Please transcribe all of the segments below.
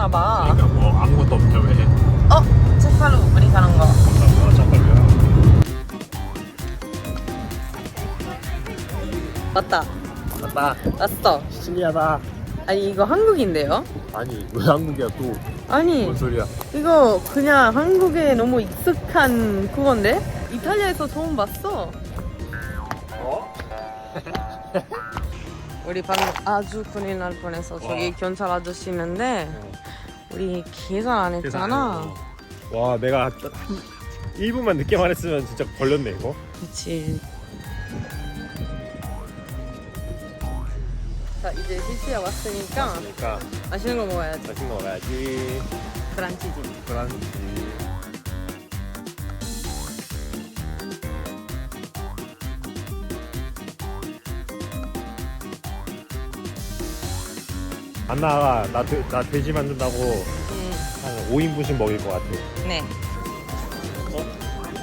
좋아하나 봐. 그러니까 뭐 아무것도 없냐 왜? 어? 차팔로 우리 가는 거. 뭐야 잠깐만. 맞다. 맞다. 왔어. 시칠리아다. 아니 이거 한국인데요? 아니 왜 한국이야 또? 아니 뭔 소리야? 이거 그냥 한국에 너무 익숙한 그건데? 이탈리아에서 처음 봤어. 어? 우리 방금 아주 큰일 날 뻔했어. 저기 와. 경찰 아저씨 있는데 우리 계산 안 했잖아. 와 내가 1분만 늦게 말했으면 진짜 걸렸네 이거. 그치. 자 이제 시시야 왔으니까 그러니까 맛있는 거 먹어야지. 맛있는 거 먹어야지. 브란치지. 그런지. 안나가 나, 돼- 나 돼지 만든다고 음, 한 5인분씩 먹일 것 같아. 네.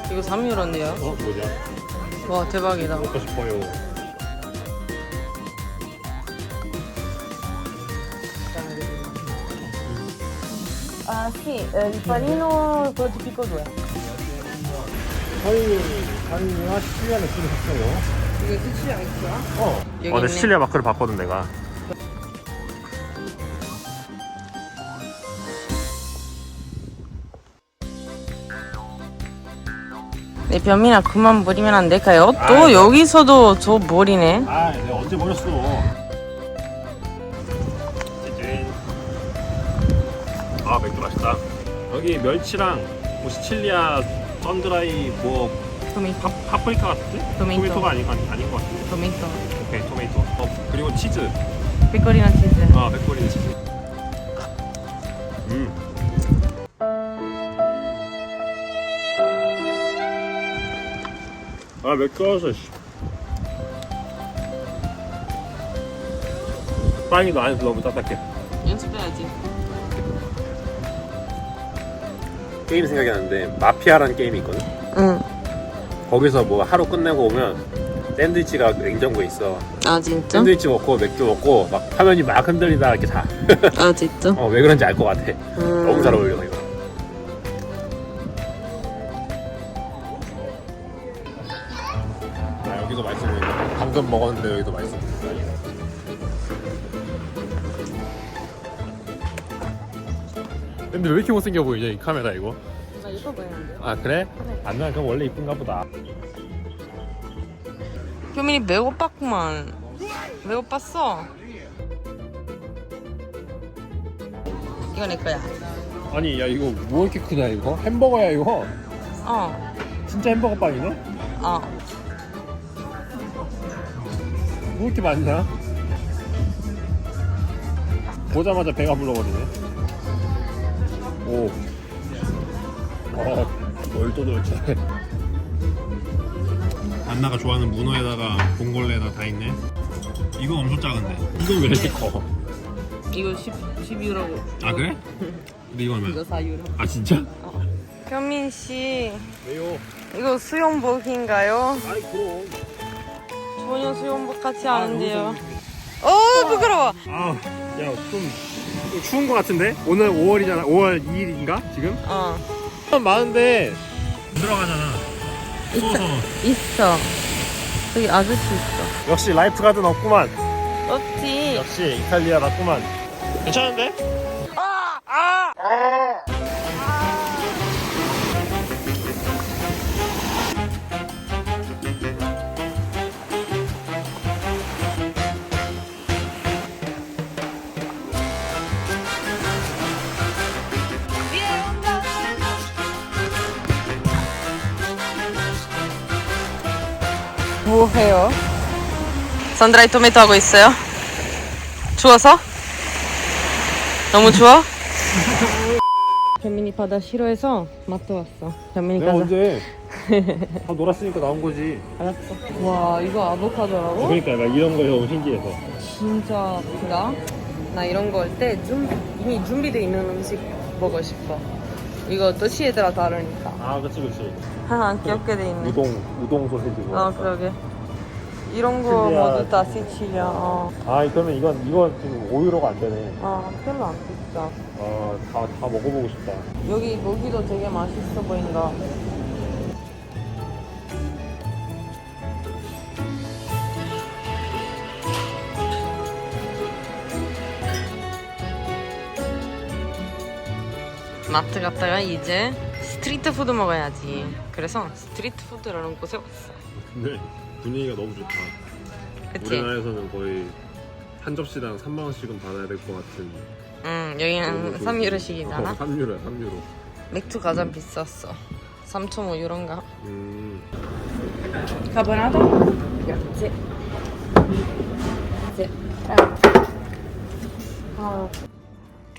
이거 3유로인데요? 어? 뭐냐? 와 대박이다. 먹고 싶어요. Ah sì, eh, il panino quello tipico due. 저희 한 시간에 쓰는 샀어요. 이게 시치야 있어요? 어. 여기 어, 내 있네. 시칠리아 마크를 봤거든 내가. 내 뱀이나 그만 버리면 안 될까요? 또 아이고. 여기서도 저 머리네. 아, 내가 언제 버렸어? 찌찌. 아, 맥주 맛있다. 여기 멸치랑 뭐 시칠리아 썬드라이 뭐 토미토, 파, 파프리카 같은데? 토마토. 토마토가 아니, 아니, 아닌 것 같은데? 토미토, 오케이, 토마토. 어, 그리고 치즈. 페코리나 치즈. 아, 백골이는 치즈. 음. 아, 맥주 왔어, 씨. 빵이 너 안에서 너무 딱딱해. 연습해야지. 게임 생각이 나는데 마피아라는 게임이 있거든. 응. 거기서 뭐 하루 끝내고 오면 샌드위치가 냉장고에 있어. 아 진짜? 샌드위치 먹고 맥주 먹고 막 화면이 막 흔들리다 이렇게 자. 아 진짜? 어, 왜 그런지 알 것 같아. 음. 너무 잘 어울려 먹었는데 여기도 맛있어. 근데 왜 이렇게 못생겨 보이냐 이 카메라 이거? 나 예뻐 보이는데요? 아 그래? 안 나 그럼 원래 이쁜가 보다. 효민이 배고팠구만. 배고팠어. 이거 내 거야. 아니 야 이거 뭐 이렇게 크냐 이거? 햄버거야 이거? 어. 진짜 햄버거 빵이네? 어. 뭐 이렇게 많냐? 보자마자 배가 불러버리네. 오. 어, 얼토돌체. 안나가 좋아하는 문어에다가 봉골레에다 다 있네. 이거 엄청 작은데. 이건 왜 이렇게 커? 이거 10, 10유로고. 아 그래? 근데 이거 얼마야? 이거 4유로. 아 진짜? 현민 씨, 왜요? 이거 수영복인가요? 아이 그럼. 전혀 수영복 같지 않은데요. 어, 부끄러워. 아, 야, 좀, 좀 추운 것 같은데? 오늘 5월이잖아. 5월 2일인가? 지금? 어. 사람 많은데 들어가잖아. 추워서. 있어. 저기 아저씨 있어. 역시 라이프 가든 없구만. 없지. 역시 이탈리아 맞구만. 괜찮은데? 뭐 해요? 산드라이 토마토 하고 있어요? 추워서? 너무 추워? 현민이 바다 싫어해서 마트 왔어. 현민이 내가 가자. 언제 다 놀았으니까 나온 거지. 알았어. 와 이거 아보카도라고? 그러니까 나 이런 거 너무 신기해서. 진짜 크다. 나 이런 거 할 때 이미 준비돼 있는 음식 먹고 싶어. 이거 도시에 따라 다르니까. 아, 그치, 그치. 하나 안 귀엽게 돼 있네. 우동, 우동 소세지. 어 그러게. 이런 거 시칠리아. 모두 다 시칠리아. 어. 아 그러면 이건 이건 지금 5유로가 안 되네 아, 별로 안 비싸. 아다 다 먹어보고 싶다 여기 고기도 되게 맛있어 보인다. 마트 갔다가 이제 스트리트 푸드 먹어야지. 그래서 스트리트 푸드라는 곳에 왔어. 근데 분위기가 너무 좋다 그치? 우리나라에서는 거의 한 접시당 3만 원씩은 받아야 될 것 같은 응, 여기는 3유로씩이잖아. 3유로야 3유로 맥주 가장 비쌌어. 3.5유로인가? 음 Carbonato? Grazie. Grazie. 아.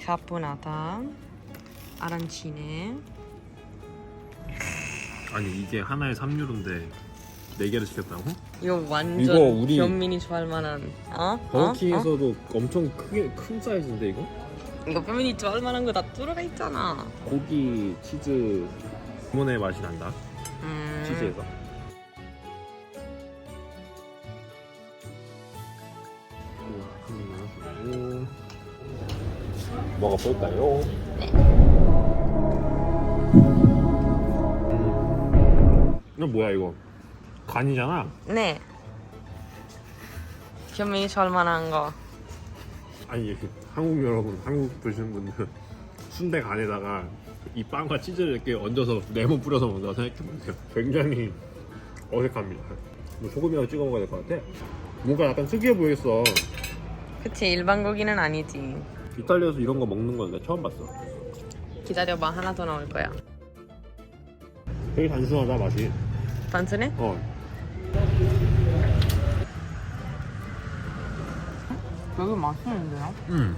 카포나타 아란치네 아니 이게 하나에 3유로인데 4개를 시켰다고? 이거 완전 이거 우리- 현민이 좋아할 만한 어? 어? 어? 버거킹에서도 엄청 크게 큰 사이즈인데 이거? 이거 현민이 좋아할 만한 거다 들어가 있잖아 고기, 치즈 레몬의 맛이 난다 음. 치즈에서 먹어볼까요? 음. 이거 뭐야 이거? 간이잖아? 네. 현민이 좋아할 만한 거. 아니 그 한국 여러분 한국 드시는 분들 순대 간에다가 이 빵과 치즈를 이렇게 얹어서 레몬 뿌려서 먹는다고 생각해보세요. 굉장히 어색합니다. 뭐 소금이라도 찍어 먹어야 될 것 같아. 뭔가 약간 특이해 보이겠어. 그치 일반 고기는 아니지. 이탈리아에서 이런 거 먹는 건 내가 처음 봤어. 기다려봐 하나 더 나올 거야. 되게 단순하다 맛이. 단순해? 어 여기 맛있는데요? 음.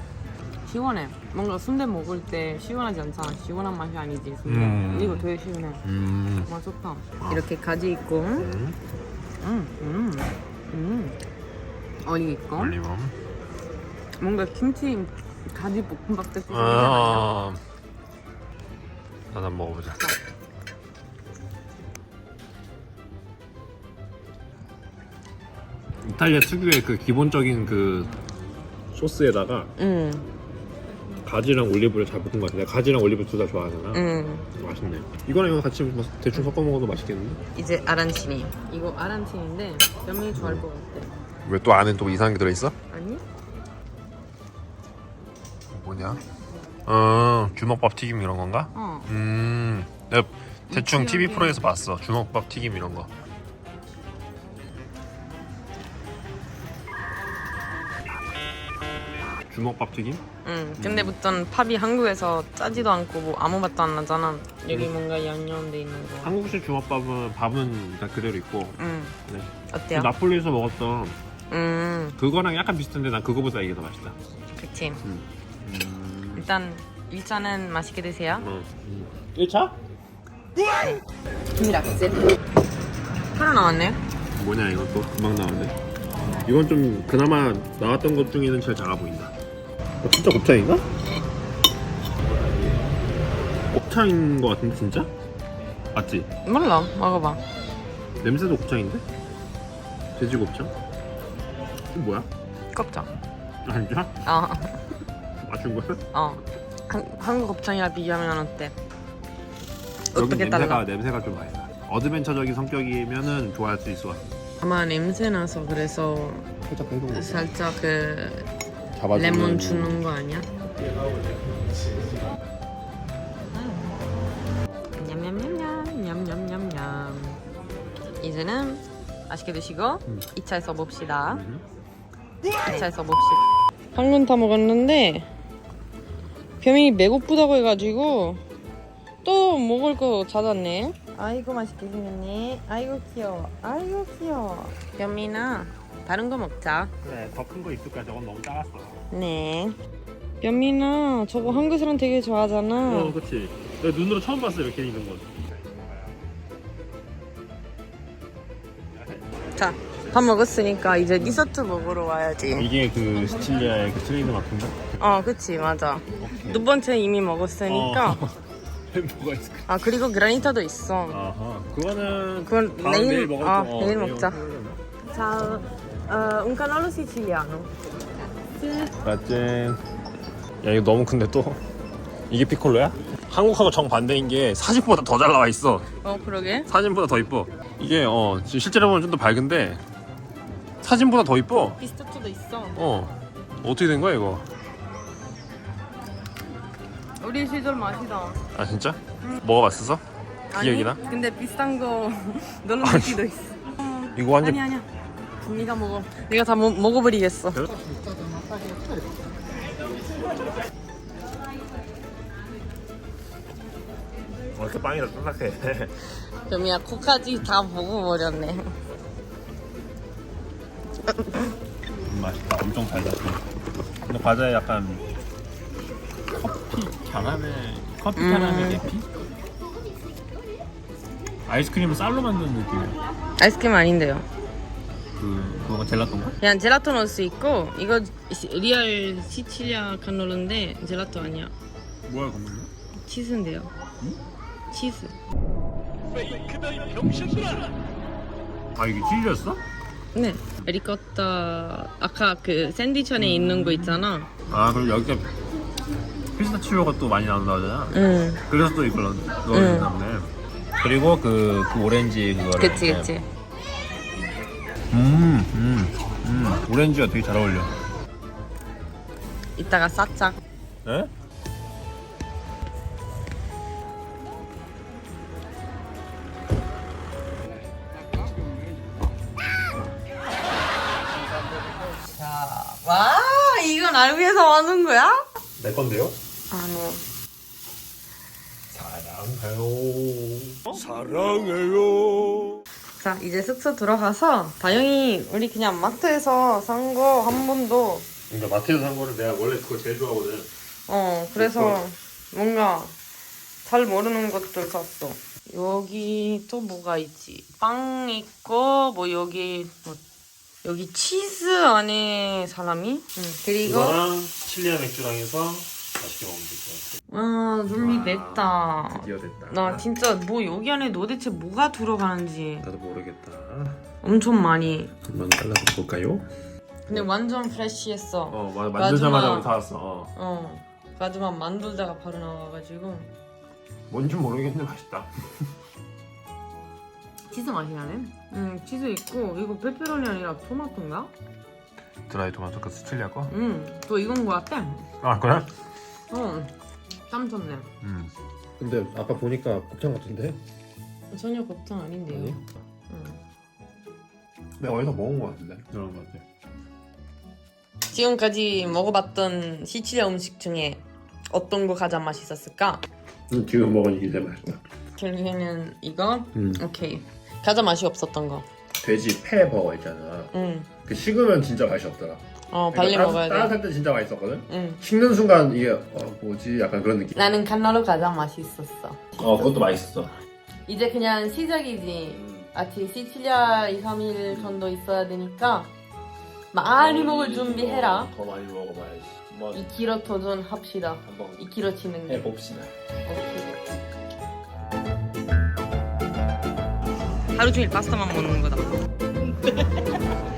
시원해. 뭔가 순대 먹을 때 시원하지 않잖아. 시원한 맛이 아니지 순대. 음. 이거 되게 시원해. 음. 맛 좋다. 이렇게 가지 있고, 음, 음. 음, 음. 어리 있고, 올리브 뭔가 김치 가지 볶음밥 같은 거. 아 하나 먹어보자 이탈리아 특유의 그 기본적인 그 소스에다가 음, 가지랑 올리브를 잘 볶은 것 같아. 내가 가지랑 올리브 둘 다 좋아하잖아. 음. 맛있네. 이거랑 이거 같이 뭐 대충 섞어 먹어도 맛있겠는데? 이제 아란치니. 이거 아란치니인데 연민이 좋아할 것 같아. 왜 또 안에 또 이상한 게 들어있어? 아니? 뭐냐? 어, 주먹밥 튀김 이런 건가? 어. 음, 내가 대충 TV. 프로에서 봤어. 주먹밥 튀김 이런 거. 주먹밥 튀김? 응. 근데 보통 팝이 한국에서 짜지도 않고 뭐 아무 맛도 안 나잖아. 여기 뭔가 양념돼 있는 거. 한국식 주먹밥은 밥은 다 그대로 있고 응. 네. 어때요? 나폴리에서 먹었던 음, 그거랑 약간 비슷한데 난 그거보다 이게 더 맛있다. 그치. 음. 일단 1차는 맛있게 드세요. 어. 1차? grazie. 하나 나왔네. 뭐냐 또 금방 나왔네. 이건 좀 그나마 나왔던 것 중에는 제일 작아 보인다. 어, 진짜 곱창인가? 곱창인 것 같은데 진짜? 맞지? 몰라. 먹어봐. 냄새도 곱창인데? 돼지 곱창? 이거 뭐야? 껍질. 아 진짜? 어, 맞춘 거야? 어. 한, 한국 곱창이랑 비교하면 어때? 여기 어떻게 냄새가 달라? 냄새가 좀 많이 나. 어드벤처적인 성격이면은 좋아할 수 같아. 아마 냄새 나서 그래서 거. 살짝 그 잡아주면 레몬 주는 거 아니야? 냠냠냠냠 냠냠냠냠. 이제는 맛있게 드시고 음. 2차에서 봅시다. 음. 2차에서 봅시다. 한근 다 먹었는데 변민이 배고프다고 해가지고 또 먹을 거 찾았네. 아이고 맛있게 생겼네. 아이고 귀여워. 아이고 귀여워. 변민아 다른 거 먹자 그래 더 큰 거 있을까? 저건 너무 작았어. 네. 연민아, 저거 한국 사람 되게 좋아하잖아. 어, 그렇지. 내가 눈으로 처음 봤어 이렇게 있는 건. 자, 밥 먹었으니까 이제 디저트 먹으러 와야지. 이게 그 시칠리아의 그 트레이드 마크인가? 어, 그치, 맞아. 두 번째 이미 먹었으니까. 어. 햄버거 있을 아, 그리고 그라니타도 있어. 아하. 그거는 그건 다음 내일- 내일 먹을 아, 거. 어, 내일 먹자. 먹 Eh, un cannolo siciliano. 맞지. 야 이거 너무 큰데 또 이게 피콜로야? 한국하고 정 반대인 게 사진보다 더 잘 나와 있어. 어 그러게. 사진보다 더 이뻐. 이게 어 지금 실제로 보면 좀 더 밝은데 사진보다 더 이뻐. 피스타치오도 있어. 어 어떻게 된 거야 이거? 우리 시절 맛이다. 아 진짜? 먹어봤었어? 기억이나? 아니, 근데 비슷한 거 너는 느끼도 있어. 이거 완전 아니 아니야. 네가 먹어. 네가 다 먹, 먹어버리겠어. 어, 이렇게 빵이 다 딱딱해. 점이야 코까지 다 먹어버렸네. 음, 맛있다. 엄청 달다. 근데 과자에 약간 커피 캐러멜 커피 캐러멜 계피? 아이스크림을 쌀로 만드는 느낌이야. 아이스크림 아닌데요. 그 그거 젤라또인가? 그냥 젤라토 넣을 수 있고 이거 시- 리얼 시칠리아 카놀인데 젤라토 아니야. 뭐야 그건? 치즈인데요. 치즈. 아 이게 치즈였어? 네. 리코타 아까 그 샌드위치 안에 있는 거 있잖아. 아 그리고 여기가 피스타치오가 또 많이 나온다 하잖아. 응. 그래서 또 이걸 넣어준다 보네. 그리고 그, 그 오렌지 그거를. 그치 그치. 음, 음, 음. 오렌지가 되게 잘 어울려. 이따가 살짝. 에? 자, 와 이건 날 위해서 하는 거야? 내 건데요? 아니. 사랑해요. 사랑해요. 자 이제 숙소 들어가서 다영이 우리 그냥 마트에서 산 거 한 번도 그러니까 마트에서 산 거를 내가 원래 그거 제일 좋아하거든. 어 그래서 뭔가 잘 모르는 것들 샀어 여기 또 뭐가 있지 빵 있고 뭐 여기 뭐 여기 치즈 안에 사람이 응. 그리고 이거랑 칠리아 맥주랑 해서 맛있게 먹으면 될 것 같아. 와 준비됐다 드디어 됐다. 나 진짜 뭐 여기 안에 도대체 뭐가 들어가는지 나도 모르겠다. 엄청 많이 한번 잘라서 볼까요? 근데 완전 프레쉬했어 어, 맞아. 만들자마자 마지막. 우리 사왔어. 어. 어 마지막 만들다가 바로 나와가지고 뭔지 모르겠는데 맛있다. 치즈 맛이 나네 음 치즈 있고 이거 페페로니 아니라 토마토인가? 드라이 토마토 그 스칠리아 거? 음또 이건 거 같아 아 그래? 어 깜쳤네 음. 근데 아까 보니까 곱창 같은데? 전혀 곱창 아닌데요 아니? 음. 내가 어디서 먹은 거 같은데? 그런 거 같아. 지금까지 먹어봤던 시칠리아 음식 중에 어떤 거 가장 맛있었을까? 응, 지금 먹은 이게 제일 맛있다. 결국에는 이거? 음. 오케이 가장 맛이 없었던 거 돼지 폐 버거 있잖아. 응. 그 식으면 진짜 맛이 없더라. 어 빨리 그러니까 먹어야 따뜻- 돼 따뜻할 때 진짜 맛있었거든. 응. 식는 순간 이게 어 뭐지 약간 그런 느낌. 나는 칸나로 가장 맛있었어 어 그것도 맛있었어. 이제 그냥 시작이지 아직 시칠리아 2, 3일 정도 있어야 되니까 많이 먹을 준비해라 더 많이 먹어봐야지. 한번 2kg 도전합시다 한번 2kg 치는 게 해봅시다. 오케이. 하루 종일 파스타만 먹는 거다